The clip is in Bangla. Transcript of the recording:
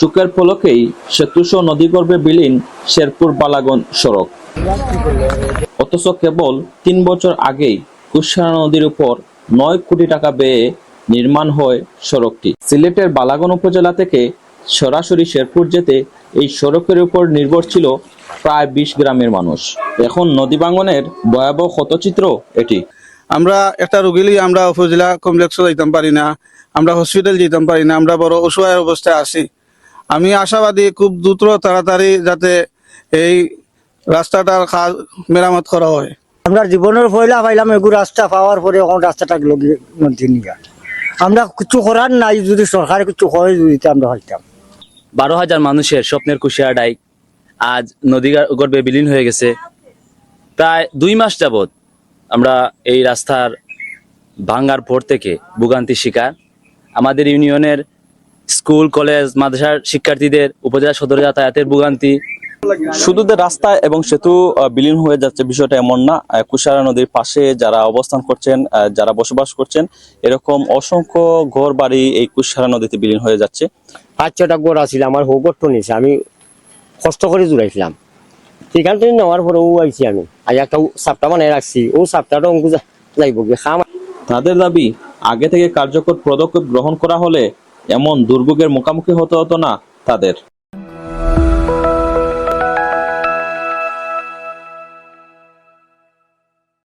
চোখের পলকেই সেতুসহ নদীগর্ভে বিলীন শেরপুর বালাগন সড়ক। অথচ কেবল তিন বছর আগেই কুশারা নদীর উপর নয় কোটি টাকা ব্যয়ে নির্মাণ হয় সড়কটি। সিলেটের বালাগন উপজেলা থেকে সরাসরি শেরপুর যেতে এই সড়কের উপর নির্ভর ছিল প্রায় বিশ গ্রামের মানুষ। এখন নদী ভাঙনের ভয়াবহ ক্ষতচিত্র এটি। আমরা একটা রুগী লিয়ে আমরা উপজেলা কমপ্লেক্সে যাইতাম পারি না আমরা হসপিটাল যেতাম পারি না আমরা বড় অসহায় অবস্থায় আছি। আমি আশাবাদী খুব দ্রুত তাড়াতাড়ি যাতে এই রাস্তাটার কাজ মেরামত করা হয়। আমরা জীবনের পয়লা পাইলাম এগু রাস্তা পাওয়ার পরে এখন রাস্তাটা লগি মন্ত্রী নিয়ে আমরা কিছু করার নাই যদি সরকার কিছু করে যদি আমরা হইতাম। বারো হাজার মানুষের স্বপ্নের কুশিয়া ডাইক আজ নদী গর্ভে বিলীন হয়ে গেছে। প্রায় দুই মাস যাবত আমরা এই রাস্তার ভাঙ্গার পর থেকে ভোগান্তির শিকার। আমাদের ইউনিয়নের স্কুল কলেজ মাদ্রাসার শিক্ষার্থীদের উপজেলা সদর যাতায়াতের ভোগান্তি। শুধু যে রাস্তা এবং সেতু বিলীন হয়ে যাচ্ছে বিষয়টা এমন না। কুশারা নদীর পাশে যারা অবস্থান করছেন আহ, যারা বসবাস করছেন এরকম অসংখ্য ঘর বাড়ি এই কুশারা নদীতে বিলীন হয়ে যাচ্ছে। পাঁচ ছটা ঘর আছিল আমার হৌগরটা নিয়েছে আমি কষ্ট করে জুড়াইছিলাম। সেখান থেকে নেওয়ার পরে ও আইছি আমি। আজ একটা সাপটা বানিয়ে রাখছি। ও সাপটাটা অঙ্কু যাইব গিয়ে খাম। তাদের দাবি, আগে থেকে কার্যকর পদক্ষেপ গ্রহণ করা হলে এমন দুর্ভোগের মুখোমুখি হতে হতো না তাদের।